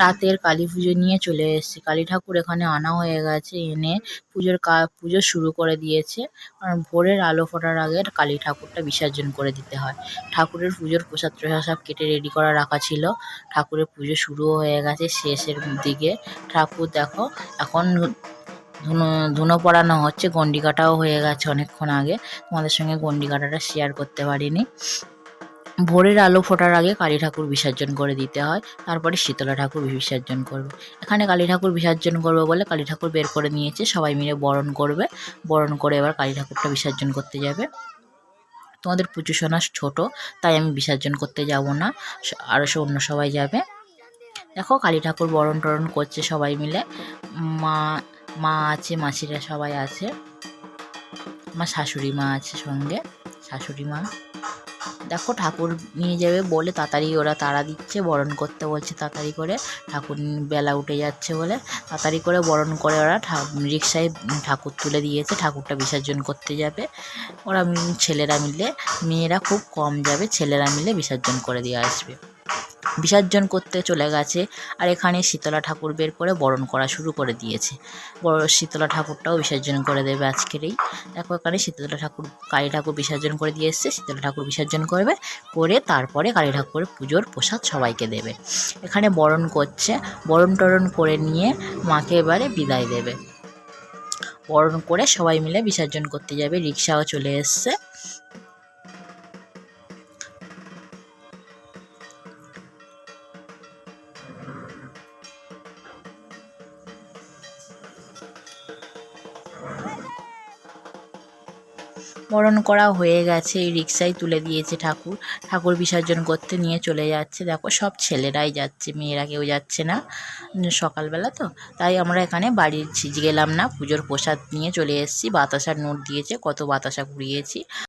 রাতের কালী পুজো নিয়ে চলে এসেছি। কালী ঠাকুর এখানে আনা হয়ে গেছে, এনে পুজোর কা, পুজো শুরু করে দিয়েছে। কারণ ভোরের আলো ফোটার আগে কালী ঠাকুরটা বিসর্জন করে দিতে হয়। ঠাকুরের পুজোর প্রসাদ ট্রসাদ সব কেটে রেডি করা রাখা ছিল। ঠাকুরের পুজো শুরুও হয়ে গেছে শেষের দিকে। ঠাকুর দেখো, এখন ধুনো ধুনো পড়ানো হচ্ছে গন্ডি কাটাও হয়ে গেছে অনেকক্ষণ আগে। তোমাদের সঙ্গে গন্ডি কাটাটা শেয়ার করতে পারিনি। ভোরের আলো ফোটার আগে কালী ঠাকুর বিসর্জন করে দিতে হয়, তারপরে শীতলা ঠাকুর বিসর্জন করবে। এখানে কালী ঠাকুর বিসর্জন করবে বলে কালী ঠাকুর বের করে নিয়েছে, সবাই মিলে বরণ করবে। বরণ করে এবার কালী ঠাকুরটা বিসর্জন করতে যাবে। তোমাদের পুজো সোনা ছোটো, তাই আমি বিসর্জন করতে যাব না আরও সে অন্য সবাই যাবে। দেখো কালী ঠাকুর বরণ টরণ করছে সবাই মিলে। মা মা আছে, মাসিরা সবাই আছে। আমার শাশুড়ি মা আছে সঙ্গে, শাশুড়ি মা। দেখো ঠাকুর নিয়ে যাবে বলে তাড়াতাড়ি ওরা তাড়া দিচ্ছে, বরণ করতে বলছে তাড়াতাড়ি করে। ঠাকুর বেলা উঠে যাচ্ছে বলে তাড়াতাড়ি করে বরণ করে ওরা রিক্সায় ঠাকুর তুলে দিয়েছে, ঠাকুরটা বিসর্জন করতে যাবে। ওরা ছেলেরা মিলে, মেয়েরা খুব কম যাবে, ছেলেরা মিলে বিসর্জন করে দিয়ে আসবে। বিসর্জন করতে চলে গেছে আর এখানে শীতলা ঠাকুর বের করে বরণ করা শুরু করে দিয়েছে। বড় শীতলা ঠাকুরটাও বিসর্জন করে দেবে আজকেরই দেখো এখানে শীতলা ঠাকুর, কালী ঠাকুর বিসর্জন করে দিয়ে এসছে, শীতলা ঠাকুর বিসর্জন করবে, করে তারপরে কালী ঠাকুর পুজোর প্রসাদ সবাইকে দেবে। এখানে বরণ করছে, বরণ টরণ করে নিয়ে মাকে এবারে বিদায় দেবে। বরণ করে সবাই মিলে বিসর্জন করতে যাবে, রিক্সাও চলে এসছে। বরণ করা হয়ে গেছে। এই রিক্সায় তুলে দিয়েছে ঠাকুর। ঠাকুর বিসর্জন করতে নিয়ে চলে যাচ্ছে। দেখো, সব ছেলেরাই যাচ্ছে, মেয়েরা কেউ যাচ্ছে না। সকালবেলা তো। তাই আমরা এখানে বাড়ির গেলাম না। পুজোর প্রসাদ নিয়ে চলে এসেছি। বাতাসার নোট দিয়েছে, কত বাতাসা কুড়িয়েছি।